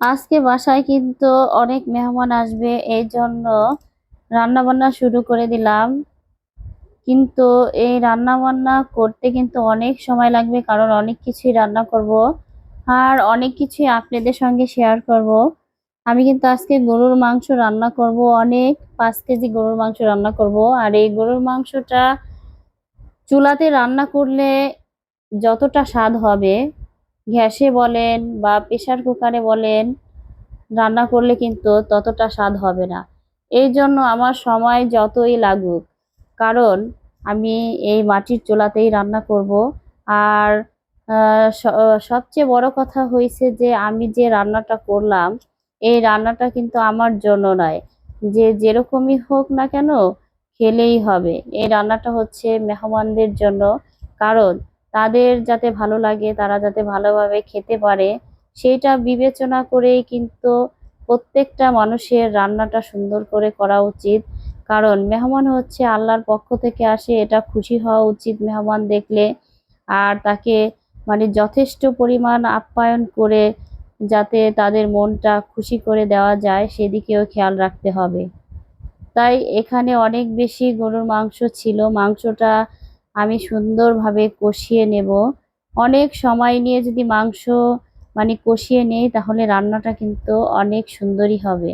আজকে বাসায় কিন্তু অনেক মেহমান আসবে, এই জন্য রান্না বান্না শুরু করে দিলাম। কিন্তু এই রান্না বান্না করতে কিন্তু অনেক সময় লাগবে, কারণ অনেক কিছুই রান্না করব আর অনেক কিছুই আপনাদের সঙ্গে শেয়ার করব। আমি কিন্তু আজকে গরুর মাংস রান্না করব, অনেক পাঁচ কেজি গরুর মাংস রান্না করব। আর এই গরুর মাংসটা চুলাতে রান্না করলে যতটা স্বাদ হবে গ্যাসে বলেন বা প্রেশার কুকারে বলেন, রান্না করলে কিন্তু ততটা স্বাদ হবে না। এই জন্য আমার সময় যতই লাগুক, কারণ আমি এই মাটির চুলাতেই রান্না করব। আর সবচেয়ে বড় কথা হয়েছে যে আমি যে রান্নাটা করলাম, এই রান্নাটা কিন্তু আমার জন্য নয়। যে যেরকমই হোক না কেন, খেলেই হবে। এই রান্নাটা হচ্ছে মেহমানদের জন্য। কারণ তাদের যাতে ভালো লাগে, তারা যাতে ভালোভাবে খেতে পারে, সেইটা বিবেচনা করেই কিন্তু প্রত্যেকটা মানুষের রান্নাটা সুন্দর করে করা উচিত। কারণ মেহমান হচ্ছে আল্লাহর পক্ষ থেকে আসে, এটা খুশি হওয়া উচিত মেহমান দেখলে। আর তাকে মানে যথেষ্ট পরিমাণ আপ্যায়ন করে যাতে তাদের মনটা খুশি করে দেওয়া যায়, সেদিকেও খেয়াল রাখতে হবে। তাই এখানে অনেক বেশি গরুর মাংস ছিল, মাংসটা আমি সুন্দরভাবে কষিয়ে নেব। অনেক সময় নিয়ে যদি মাংস মানে কষিয়ে নেই, তাহলে রান্নাটা কিন্তু অনেক সুন্দরই হবে।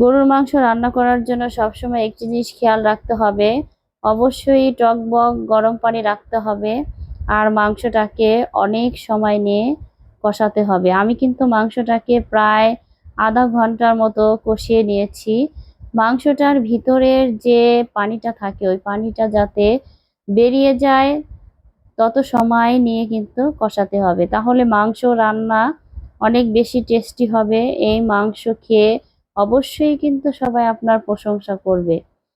গরুর মাংস রান্না করার জন্য সবসময় একটি জিনিস খেয়াল রাখতে হবে। অবশ্যই টক বক, গরম পানি রাখতে হবে আর মাংসটাকে অনেক সময় নিয়ে কষাতে হবে। আমি কিন্তু মাংসটাকে প্রায় আধা ঘণ্টার মতো কষিয়ে নিয়েছি। মাংসটার ভিতরের যে পানিটা থাকে, ওই পানিটা যাতে বেরিয়ে যায়, তত সময় নিয়ে কিন্তু কষাতে হবে। তাহলে মাংস রান্না অনেক বেশি টেস্টি হবে। এই মাংস খেয়ে অবশ্যই কিন্তু সবাই আপনার প্রশংসা করবে।